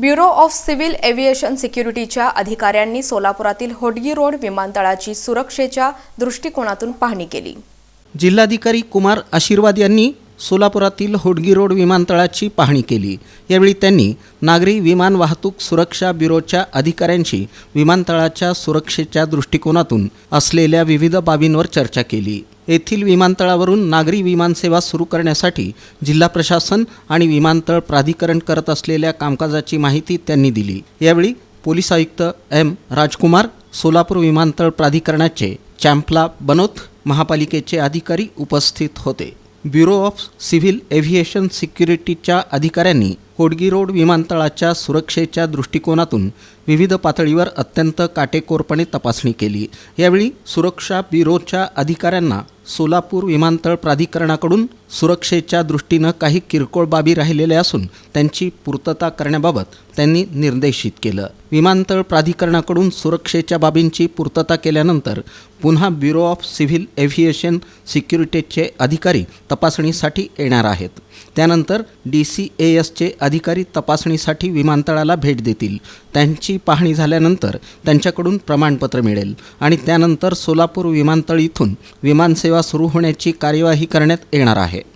Bureau of civil aviation सिक्युरिटीच्या अधिकाऱ्यांनी सोलापुरातील होडगी रोड विमानतळाची सुरक्षेच्या दृष्टिकोनातून पाहणी केली. जिल्हाधिकारी कुमार आशीर्वाद यांनी सोलापुरातील होडगी रोड विमानतळाची पाहणी केली. यावेळी त्यांनी नागरी विमान वाहतूक सुरक्षा ब्युरोच्या अधिकाऱ्यांशी विमानतळाच्या सुरक्षेच्या दृष्टिकोनातून असलेल्या विविध बाबींवर चर्चा केली. येथील विमानतळावरून नागरी विमानसेवा सुरू करण्यासाठी जिल्हा प्रशासन आणि विमानतळ प्राधिकरण करत असलेल्या कामकाजाची माहिती त्यांनी दिली. यावेळी पोलीस आयुक्त एम. राजकुमार सोलापूर विमानतळ प्राधिकरणाचे चॅम्पला बनोत महापालिकेचे अधिकारी उपस्थित होते. ब्युरो ऑफ सिव्हिल एव्हिएशन सिक्युरिटीच्या अधिकाऱ्यांनी होडगी रोड विमानतळाच्या सुरक्षेच्या दृष्टिकोनातून विविध पातळीवर अत्यंत काटेकोरपणे तपासणी केली. यावेळी सुरक्षा ब्युरोच्या अधिकाऱ्यांना सोलापूर विमानतळ प्राधिकरणाकडून सुरक्षेच्या दृष्टीनं काही किरकोळ बाबी राहिलेल्या असून त्यांची पूर्तता करण्याबाबत त्यांनी निर्देशित केलं. विमानतळ प्राधिकरणाकडून सुरक्षेच्या बाबींची पूर्तता केल्यानंतर पुन्हा ब्युरो ऑफ सिव्हिल एव्हिएशन सिक्युरिटीचे अधिकारी तपासणीसाठी येणार आहेत. त्यानंतर डी सी ए एसचे अधिकारी तपासणीसाठी विमानतळाला भेट देतील. त्यांची पाहणी झाल्यानंतर त्यांच्याकडून प्रमाणपत्र मिळेल आणि त्यानंतर सोलापूर विमानतळ इथून विमानसेवा सुरू होण्याची कार्यवाही करण्यात येणार आहे.